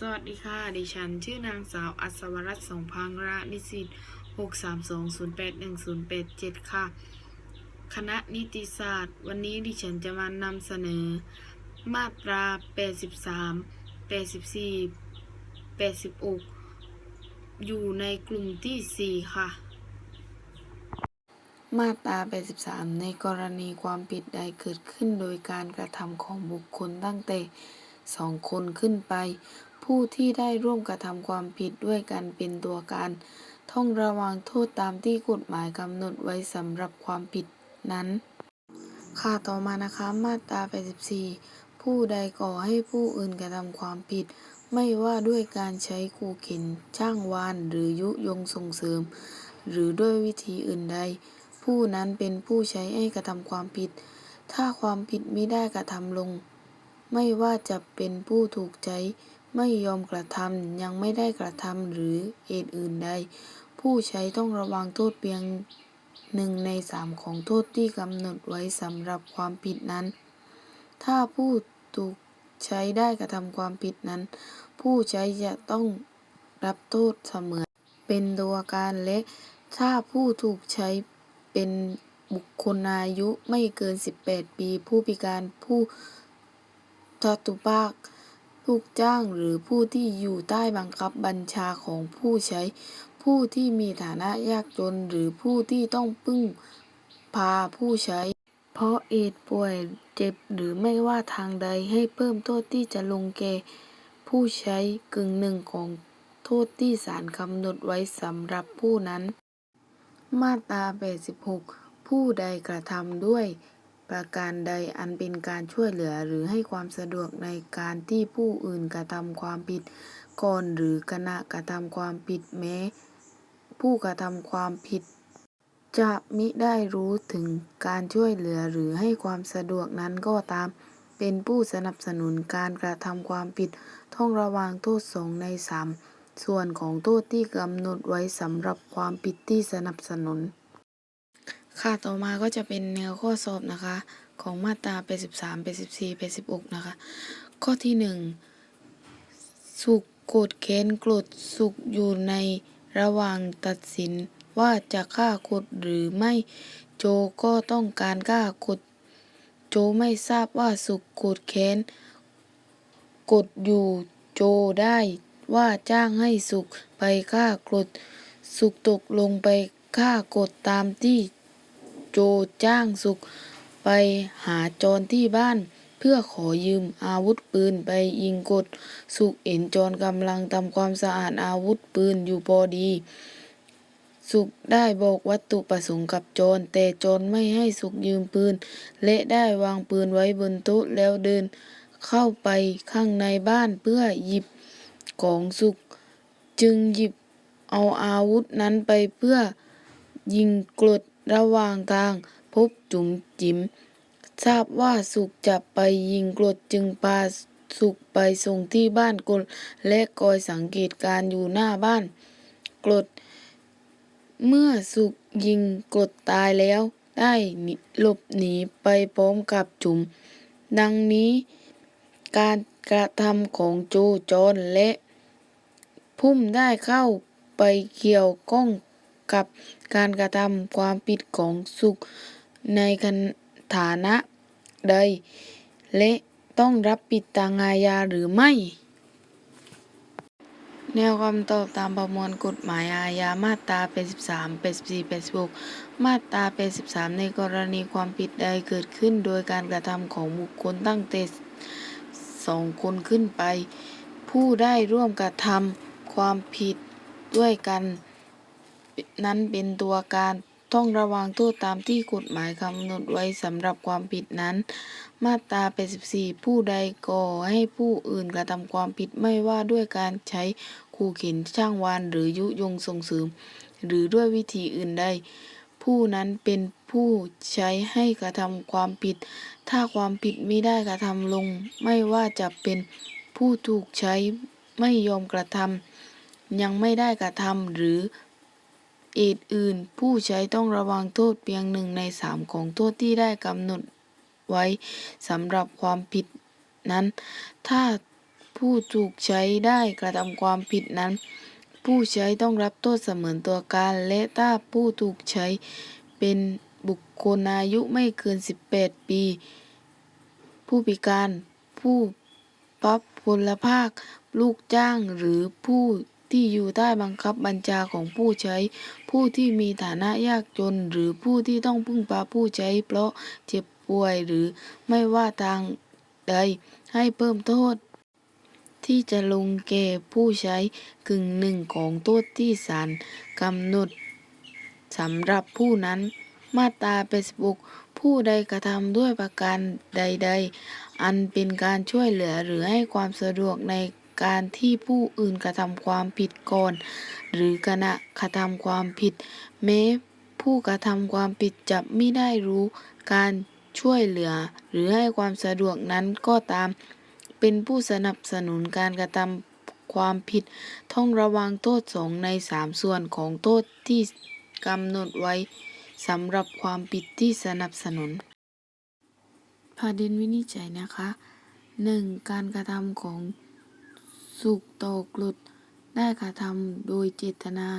สวัสดีค่ะ ดิฉัน ชื่อนางสาวอัศวรัตน์สงพังระนิสิต632081087 ค่ะ คณะนิติศาสตร์ วันนี้ดิฉันจะมานำเสนอ มาตรา 83 84 86 อยู่ในกลุ่มที่ 4 ค่ะ มาตรา 83 ในกรณีความผิดใดเกิดขึ้นโดยการกระทำของบุคคลตั้งแต่สองคนขึ้นไป ผู้ที่ได้ร่วมกระทำความผิดด้วยกันเป็นตัวการ ต้องระวังโทษตามที่กฎหมายกำหนดไว้สำหรับความผิดนั้น ค่ะต่อมานะคะมาตรา 84 ผู้ใดก่อให้ผู้อื่นกระทำความผิด ไม่ว่าด้วยการใช้ขู่เข็นจ้างวานหรือยุยงส่งเสริม หรือด้วยวิธีอื่นใด ผู้นั้นเป็นผู้ใช้ให้กระทำความผิด ถ้าความผิดไม่ได้กระทำลง ไม่ว่าจะเป็นผู้ถูกใช้ ไม่ยอมกระทำ ยังไม่ได้กระทำหรือเหตุอื่นใด ผู้ใช้ต้องระวังโทษเพียงหนึ่งในสามของโทษที่กำหนดไว้สำหรับความผิดนั้น ถ้าผู้ถูกใช้ได้กระทำความผิดนั้น ผู้ใช้จะต้องรับโทษเสมือนเป็นตัวการและถ้าผู้ถูกใช้เป็นบุคคลอายุไม่เกิน 18 ปี ผู้พิการผู้ทตุภาค ลูกจ้าง หรือผู้ที่อยู่ใต้บังคับบัญชาของผู้ใช้ ผู้ที่มีฐานะยากจน หรือผู้ที่ต้องพึ่งพาผู้ใช้ เพราะเอดป่วยเจ็บหรือไม่ว่าทางใด ให้เพิ่มโทษที่จะลงแก่ผู้ใช้กึ่งหนึ่งของโทษที่ศาลกำหนดไว้สำหรับผู้นั้น มาตรา86 ผู้ใดกระทำด้วย ประการใดอันเป็นการช่วยเหลือหรือให้ความสะดวกในการที่ผู้อื่นกระทำความผิดก่อนหรือขณะกระทำความผิดแม้ ผู้กระทำความผิด จะมิได้รู้ถึงการช่วยเหลือหรือให้ความสะดวกนั้นก็ตาม เป็นผู้สนับสนุนการกระทำความผิดต้องระวังโทษสงในสามส่วนของโทษที่กำหนดไว้สำหรับความผิดที่สนับสนุน ค่ะต่อมาก็จะเป็นแนวข้อสอบนะคะ ของมาตรา83 84 86นะคะ ข้อที่ 1 สุขโกรธแค้นโกรธสุขอยู่ในระหว่างตัดสินว่าจะฆ่าคดหรือไม่โจก็ต้องการฆ่าคดโจไม่ทราบว่าสุขโกรธแค้นกดอยู่โจได้ว่าจ้างให้สุขไปฆ่ากดสุขตกลงไปฆ่ากดตามที่ โจจ้างสุขไปหาจรที่บ้าน เพื่อขอยืมอาวุธปืนไปยิงกด สุขเห็นจรกำลังทำความสะอาดอาวุธปืนอยู่พอดี สุขได้บอกวัตถุประสงค์กับจรแต่จรไม่ให้สุขยืมปืน และได้วางปืนไว้บนโต๊ะแล้วเดิน เข้าไปข้างในบ้านเพื่อหยิบของสุขจึงหยิบเอาอาวุธนั้นไปเพื่อยิงกรด ระหว่างทางพบจุ๋มจิ๋มทราบว่าสุขจะไปยิงกรดจึงพาสุขไปส่งที่บ้านกรดและคอยสังเกตการอยู่หน้าบ้านกรดเมื่อสุขยิงกรดตายแล้ว ได้หลบหนีไปพร้อมกับจุ๋ม ดังนี้การกระทำของโจโจรและ พุ่มได้เข้าไปเกี่ยวข้องกับ การกระทำความผิดของสุขในฐานะใด และต้องรับผิดทางอาญาหรือไม่ แนวคำตอบตามประมวลกฎหมายอาญามาตรา 83 84 86 มาตรา 83 ในกรณีความผิดใดเกิดขึ้นโดยการกระทำของบุคคลตั้งแต่สองคนขึ้นไป ผู้ได้ร่วมกระทำความผิดด้วยกัน นั้นเป็นตัวการต้องระวังโทษตามที่กฎหมายกำหนดไว้สำหรับความผิดนั้น มาตรา 84 ผู้ใดก่อให้ผู้อื่นกระทำความผิดไม่ว่าด้วยการใช้ขู่เข็นช่างวานหรือยุยงส่งเสริม หรือด้วยวิธีอื่นใด ผู้นั้นเป็นผู้ใช้ให้กระทำความผิด ถ้าความผิดไม่ได้กระทำลง ไม่ว่าจะเป็นผู้ถูกใช้ไม่ยอมกระทำยังไม่ได้กระทำหรือ เหตุอื่น ผู้ใช้ต้องระวังโทษเพียงหนึ่งในสามของโทษที่ได้กำหนดไว้สำหรับความผิดนั้น ถ้าผู้ถูกใช้ได้กระทำความผิดนั้น ผู้ใช้ต้องรับโทษเสมือนตัวการ และถ้าผู้ถูกใช้เป็นบุคคลอายุไม่เกิน 18 ปี ผู้พิการ ผู้ปับพลภาค ลูกจ้างหรือผู้ ที่อยู่ใต้บังคับบัญชาของผู้ใช้ ผู้ที่มีฐานะยากจน หรือผู้ที่ต้องพึ่งพาผู้ใช้ เพราะเจ็บป่วยหรือไม่ว่าทางใดให้เพิ่มโทษ ที่จะลงแก่ผู้ใช้กึ่งหนึ่งของโทษที่ศาลกำหนดสำหรับผู้นั้น มาตรา86ผู้ใดกระทำด้วยประการใด ๆ อันเป็นการช่วยเหลือหรือให้ความสะดวกใน การที่ผู้อื่นกระทำความผิดก่อน หรือขณะกระทำความผิด แม้ผู้กระทำความผิดจะไม่ได้รู้การช่วยเหลือ หรือให้ความสะดวกนั้นก็ตาม เป็นผู้สนับสนุนการกระทำความผิด ต้องระวังโทษสองในสามส่วนของโทษที่กำหนดไว้สำหรับความผิดที่สนับสนุนประเด็นวินิจฉัยนะคะ 1. การกระทำของ สุกโตกลุดได้กระทำโดยเจตนา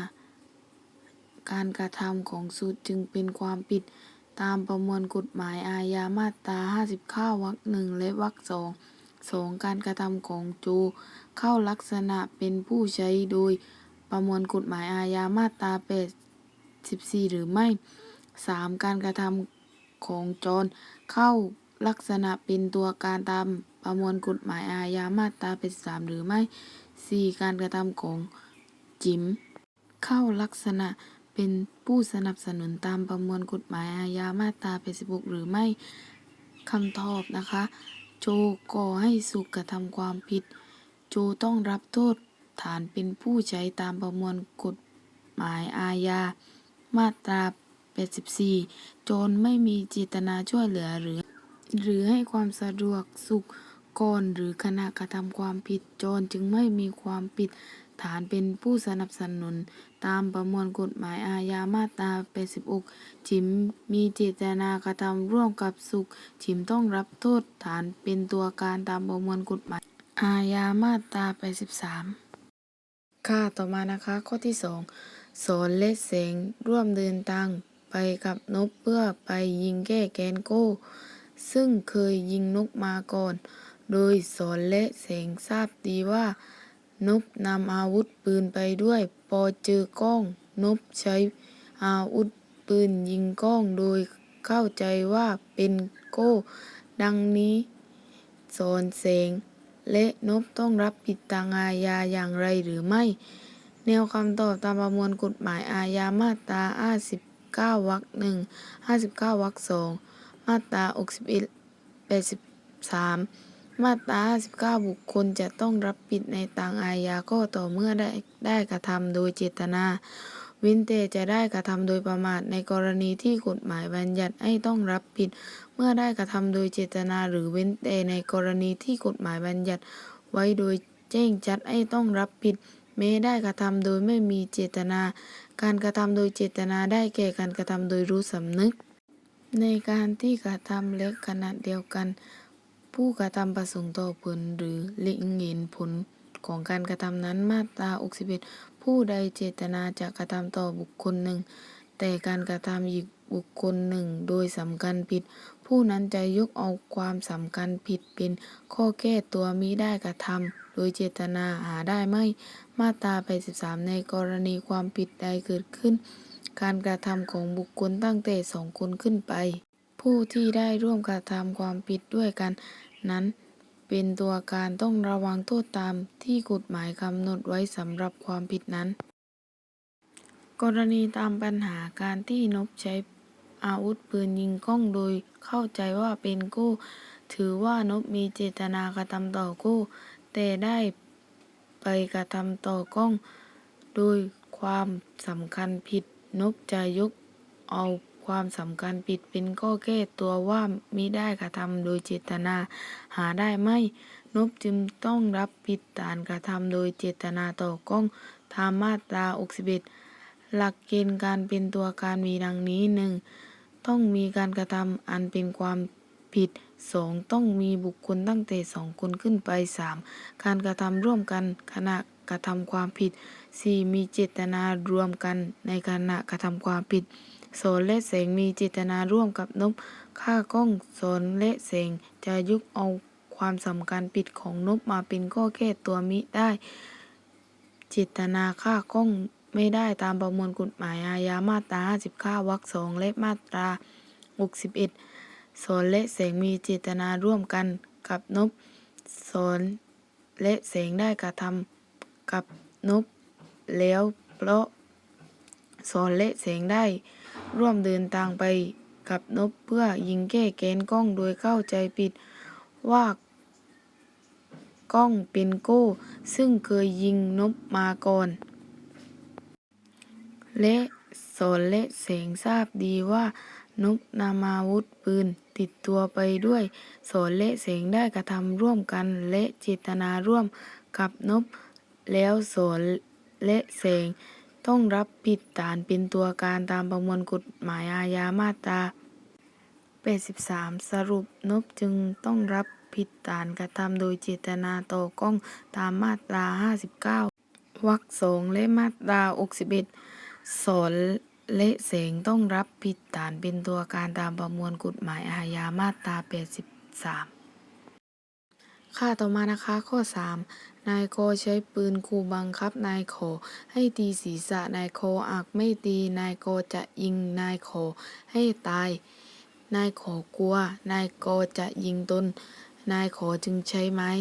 การกระทำของสุดจึงเป็นความผิดตามประมวลกฎหมายอาญามาตรา59วรรคหนึ่งและวรรคสอง 2. การกระทำของโจเข้าลักษณะเป็นผู้ใช้โดยประมวลกฎหมายอาญามาตรา84 หรือไม่ 3. การกระทำของจรเข้าลักษณะเป็นตัวการตาม ประมวลกฎหมายอาญามาตรา83หรือไม่ 4. การกระทำของจิม เข้าลักษณะเป็นผู้สนับสนุนตามประมวลกฎหมายอาญามาตรา86หรือไม่คำตอบนะคะ โจก่อให้สุกกระทำความผิด โจต้องรับโทษฐานเป็นผู้ใช้ตามประมวลกฎหมายอาญามาตรา84 โจรไม่มีเจตนาช่วยเหลือหรือ หรือให้ความสะดวกสุข ก่อนหรือขณะกระทำความผิดโจรจึงไม่มีความผิดฐานเป็นผู้สนับสนุน ตามประมวลกฎหมายอาญามาตรา 86จิมมีเจตนากระทำร่วมกับสุขจิมต้องรับโทษฐานเป็นตัวการตามประมวลกฎหมาย อาญามาตรา 83 ค่ะต่อมานะคะข้อที่ 2 สอนและแสงร่วมเดินทางไปกับนบเพื่อไปยิงแก้แค้นโก้ ซึ่งเคยยิงนกมาก่อน โดยสอนและแสงทราบดีว่า นบนำอาวุธปืนไปด้วย พอเจอกล้อง นบใช้อาวุธปืนยิงกล้องโดยเข้าใจว่าเป็นโก้ ดังนี้สอนแสง และนบต้องรับผิดทางอาญาอย่างไรหรือไม่ แนวคำตอบตามประมวลกฎหมายอาญามาตรา59วรรคหนึ่ง59วรรคสองมาตรา61 83 มาตรา59บุคคลจะต้องรับผิดในทางอาญาก็ต่อเมื่อได้ได้กระทำโดยเจตนาว้นแต่จะได้กระทำโดยประมาทในกรณีที่กฎหมายบัญญัติให้ต้องรับผิด เมื่อได้กระทำโดยเจตนา หรือเว้นแต่ในกรณีที่กฎหมายบัญญัติ ไว้โดยแจ้งชัดให้ต้องรับผิดแม้ได้กระทำโดยไม่มีเจตนา การกระทำโดยเจตนาได้แก่การกระทำโดยรู้สำนึก ในการที่กระทำและขณะเดียวกัน ผู้กระทำประสงค์ต่อผลหรือเล็งเห็นผลของการกระทำนั้นมาตรา61ผู้ใดเจตนาจะกระทำต่อบุคคลหนึ่ง แต่การกระทำอีกบุคคลหนึ่งโดยสำคัญผิด ผู้นั้นจะยกเอาความสำคัญผิดเป็นข้อแก้ตัวมิได้กระทำโดยเจตนาหาได้ไม่ มาตรา83ในกรณีความผิดใดเกิดขึ้น การกระทำของบุคคลตั้งแต่สองคนขึ้นไป ผู้ที่ได้ร่วมกระทำความผิดด้วยกัน นั้น เป็นตัวการต้องระวังโทษตามที่กฎหมายกำหนดไว้สำหรับความผิดนั้น กรณีตามปัญหาการที่นบใช้อาวุธปืนยิงกล้องโดยเข้าใจว่าเป็นโก้ถือว่านบมีเจตนากระทำต่อโก้แต่ได้ไปกระทำต่อกล้อง โดยความสำคัญผิดนบจะยกเอา ความสำคัญผิดเป็นข้อแก้ตัวว่ามิได้กระทำโดยเจตนา หาได้ไม่นบจึงต้องรับผิดฐานกระทำโดยเจตนาต่อกล้องตามมาตรา61หลักเกณฑ์การเป็นตัวการมีดังนี้หนึ่งต้องมีการกระทำอันเป็นความผิด 2. ต้องมีบุคคลตั้งแต่สองคนขึ้นไป 3. การกระทำร่วมกันขณะกระทำความผิด 4. มีเจตนารวมกันในขณะกระทำความผิด สนและแสงมีเจตนาร่วมกับนบฆ่ากล้องสนและแสงจะยุกเอาความสำคัญผิดของนบมาเป็นข้อแก้ตัวมิได้เจตนาฆ่ากล้องไม่ได้ตามประมวลกฎหมายอาญามาตรา59วรรคสองและมาตรา 61สนและแสงมีเจตนาร่วมกันกับนบสนและแสงได้กระทำกับนบแล้วเพราะสนและแสงได้ ร่วมเดินทางไปกับนบเพื่อยิงแก้แค้นกล้องโดยเข้าใจผิดว่ากล้องเป็นโก้ ซึ่งเคยยิงนบมาก่อน และสนและแสงทราบดีว่านบนำอาวุธปืนติดตัวไปด้วยสนและแสงได้กระทำร่วมกันและเจตนาร่วมกับนบแล้วสนและแสง ต้องรับผิดฐานเป็นตัวการตามประมวลกฎหมายอาญามาตรา83 สรุปนบจึงต้องรับผิดฐานกระทำโดยเจตนาต่อกล้องตามมาตรา 59 วรรคสองและมาตรา61สอนและแสงต้องรับผิดฐานเป็นตัวการตามประมวลกฎหมายอาญามาตรา 83 ค่าต่อมานะคะข้อ 3 นายโคใช้ปืนขู่บังคับนายโขให้ตีศีรษะนายโคหากไม่ตีนายโคจะยิงนายโขให้ตาย นายโขกลัว นายโกจะยิงตน นายโขจึงใช้ไม้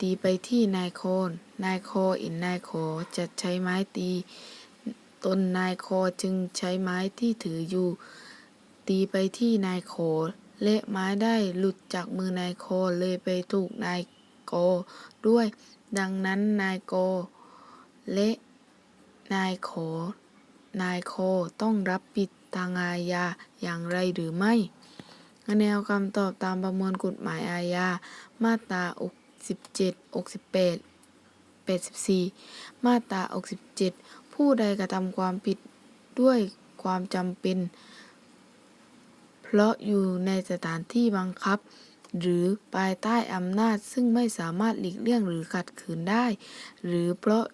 ตีไปที่นายโคนนายโคเห็นนายโขจะใช้ไม้ตี ตนนายโคจึงใช้ไม้ที่ถืออยู่ ตีไปที่นายโข และไม้ได้หลุดจากมือนายโคเลยไปถูกนายโกด้วย ดังนั้นนายโก และนายโขนายโคต้องรับผิดทางอาญาอย่างไรหรือไม่ แนวคำตอบตามประมวลกฎหมายอาญา มาตรา67 68 84 มาตรา67 ผู้ใดกระทำความผิดด้วยความจำเป็น เพราะอยู่ในสถานที่บังคับ หรือภายใต้อำนาจซึ่งไม่สามารถหลีกเลี่ยงหรือขัดขืนได้ หรือเพราะ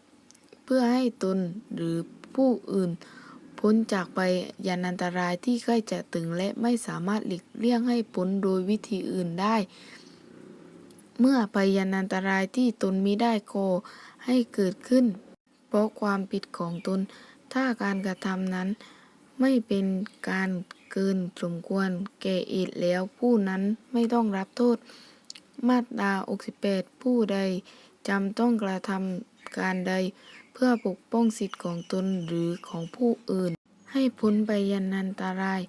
เพื่อให้ตนหรือผู้อื่น พ้นจากไปยานันตรายที่ใกล้จะถึงและไม่สามารถหลีกเลี่ยงให้พ้นโดยวิธีอื่นได้ เมื่อพยานันตรายที่ตนมิได้ก่อให้เกิดขึ้น เพราะความผิดของตน ถ้าการกระทำนั้นไม่เป็นการ เกินสมควรแก่เหตุแล้วผู้นั้นไม่ต้องรับโทษ มาตรา68 ผู้ใดจำต้องกระทำการใด เพื่อปกป้องสิทธิของตนหรือของผู้อื่น ให้พ้นไปยันนันตราย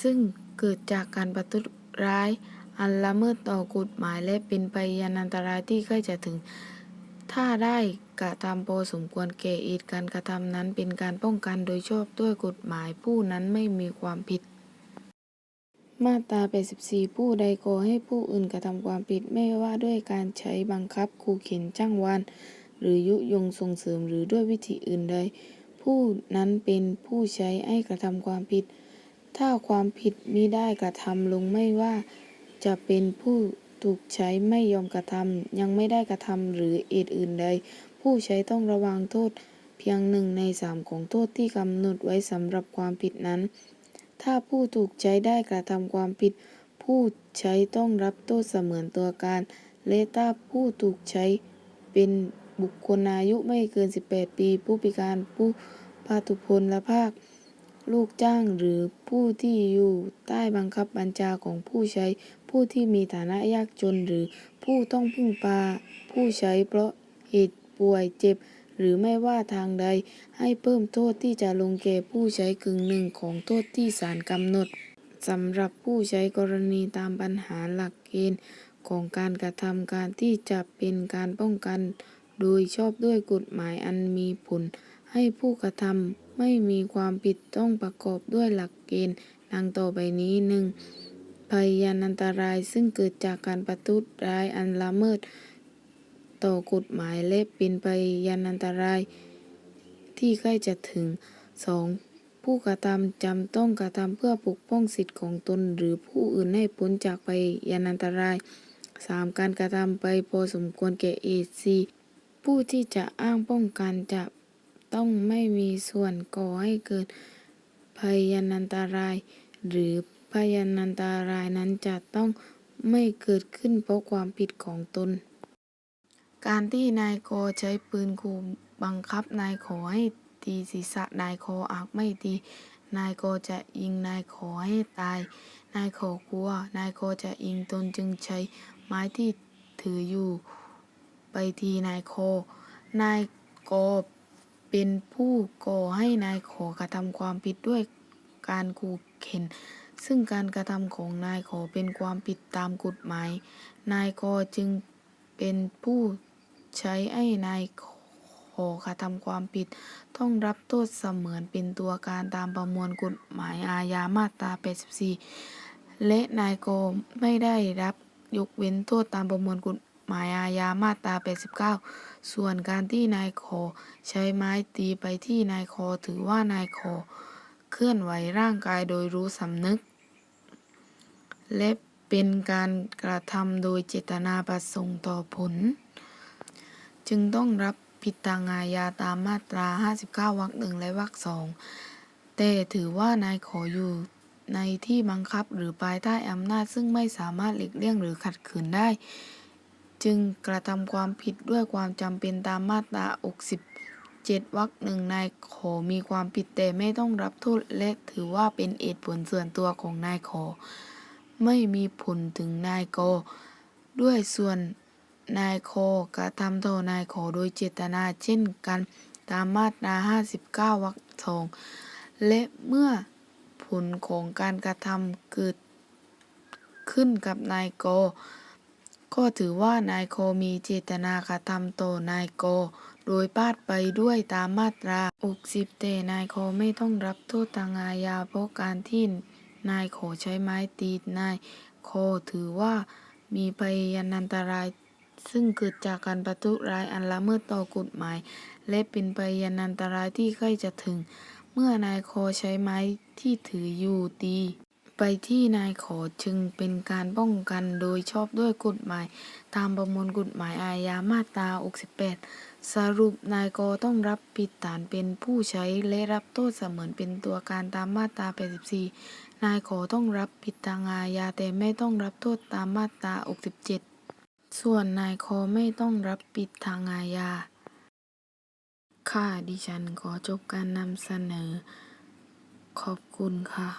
ซึ่งเกิดจากการประทุษร้าย อันละเมิดต่อกฎหมายและเป็นไปยันอันตรายที่ใกล้จะถึง ถ้าได้กระทำพอสมควรแก่เหตุการกระทำนั้นเป็นการป้องกันโดยชอบด้วยกฎหมายผู้นั้นไม่มีความผิด มาตรา84ผู้ใดก่อให้ผู้อื่นกระทำความผิดไม่ว่าด้วยการใช้บังคับขู่เข็นจ้างวาน หรือยุยงส่งเสริมหรือด้วยวิธีอื่นใด ผู้นั้นเป็นผู้ใช้ให้กระทำความผิด ถ้าความผิดมิได้กระทำลงไม่ว่า จะเป็นผู้ถูกใช้ไม่ยอมกระทำยังไม่ได้กระทำหรือเหตุอื่นใด ผู้ใช้ต้องระวังโทษเพียงหนึ่งในสามของโทษที่กำหนดไว้สำหรับความผิดนั้น ถ้าผู้ถูกใช้ได้กระทำความผิด ผู้ใช้ต้องรับโทษเสมือนตัวการ และถ้าผู้ถูกใช้เป็นบุคคลอายุไม่เกิน 18 ปี ผู้พิการผู้พาทุพลภาพลูกจ้างหรือผู้ที่อยู่ใต้บังคับบัญชาของผู้ใช้ ผู้ที่มีฐานะยากจนหรือผู้ต้องพึ่งพาผู้ใช้เพราะเหตุป่วยเจ็บ หรือไม่ว่าทางใดให้เพิ่มโทษที่จะลงแก่ผู้ใช้กึ่งหนึ่งของโทษที่ศาลกำหนดสำหรับผู้ใช้กรณีตามปัญหาหลักเกณฑ์ของการกระทำการที่จะเป็นการป้องกัน โดยชอบด้วยกฎหมายอันมีผล ให้ผู้กระทำไม่มีความผิดต้องประกอบด้วยหลักเกณฑ์ดังต่อไปนี้หนึ่งภัยยานันตรายซึ่งเกิดจากการประทุษร้ายอันละเมิด ต่อกฎหมายและเป็นภัยยานันตรายที่ใกล้จะถึง 2. ผู้กระทำจำต้องกระทำเพื่อปกป้องสิทธิของตนหรือผู้อื่นให้พ้นจากภัยยานันตราย 3. การกระทำไปพอสมควรแก่เหตุ 4. ผู้ที่จะอ้างป้องกันจะต้องไม่มีส่วนก่อให้เกิดภัยานันตราย หรือภัยานันตรายนั้นจะต้องไม่เกิดขึ้นเพราะความผิดของตน การที่นายกใช้ปืนขู่บังคับนายขอให้ตีศีรษะนายคอหากไม่ตีนายกจะยิงนายขอให้ตาย นายขอกลัว นายกจะยิงตนจึงใช้ไม้ที่ถืออยู่ ไปทีนายคนายกเป็นผู้ก่อให้นายขอกระทำความผิดด้วยการขู่เข็น ซึ่งการกระทำของนายขอเป็นความผิดตามกฎหมาย นายกอจึงเป็นผู้ ใช้ให้นายขอกระทำความผิด ต้องรับโทษเสมือนเป็นตัวการตามประมวลกฎหมายอาญามาตรา 84 และนายโกไม่ได้รับยกเว้นโทษตามประมวลกฎหมายอาญามาตรา 89 ส่วนการที่นายขอใช้ไม้ตีไปที่นายโคถือว่านายขอเคลื่อนไหวร่างกายโดยรู้สำนึก และเป็นการกระทำโดยเจตนาประสงค์ต่อผล จึงต้องรับผิดทางอาญาตามมาตรา 59 วรรคหนึ่งและวรรคสองแต่ถือว่านายขออยู่ในที่บังคับหรือภายใต้อำนาจซึ่งไม่สามารถหลีกเลี่ยงหรือขัดขืนได้ จึงกระทำความผิดด้วยความจำเป็นตามมาตรา 67 วรรคหนึ่งนายขอมีความผิดแต่ไม่ต้องรับโทษและถือว่าเป็นเหตุผลส่วนตัวของนายขอ ไม่มีผลถึงนายกด้วยส่วน นายโคกระทำต่อนายขอโดยเจตนาเช่นกันตามมาตรา 59 วรรคสองและเมื่อผลของการกระทำเกิดขึ้นกับนายโก ก็ถือว่านายโคมีเจตนากระทำต่อนายโก โดยพาดไปด้วยตามมาตรา60แต่นายโคไม่ต้องรับโทษทางอาญาเพราะการที่นายขอใช้ไม้ตีนายโคถือว่ามีภัยานันตราย ซึ่งเกิดจากการประทุร้ายอันละเมิดต่อกฎหมาย และเป็นภัยานันตรายที่ใกล้จะถึง เมื่อนายคอใช้ไม้ที่ถืออยู่ตี ไปที่นายขอจึงเป็นการป้องกันโดยชอบด้วยกฎหมาย ตามประมวลกฎหมายอาญามาตรา68 สรุปนายกอต้องรับผิดฐานเป็นผู้ใช้และรับโทษเสมือนเป็นตัวการตามมาตรา84นายขอต้องรับผิดทางอาญาแต่ไม่ต้องรับโทษตามมาตรา67 ส่วนนายคอไม่ต้องรับผิดทางอาญา ค่ะ ดิฉันขอจบการนำเสนอ ขอบคุณค่ะ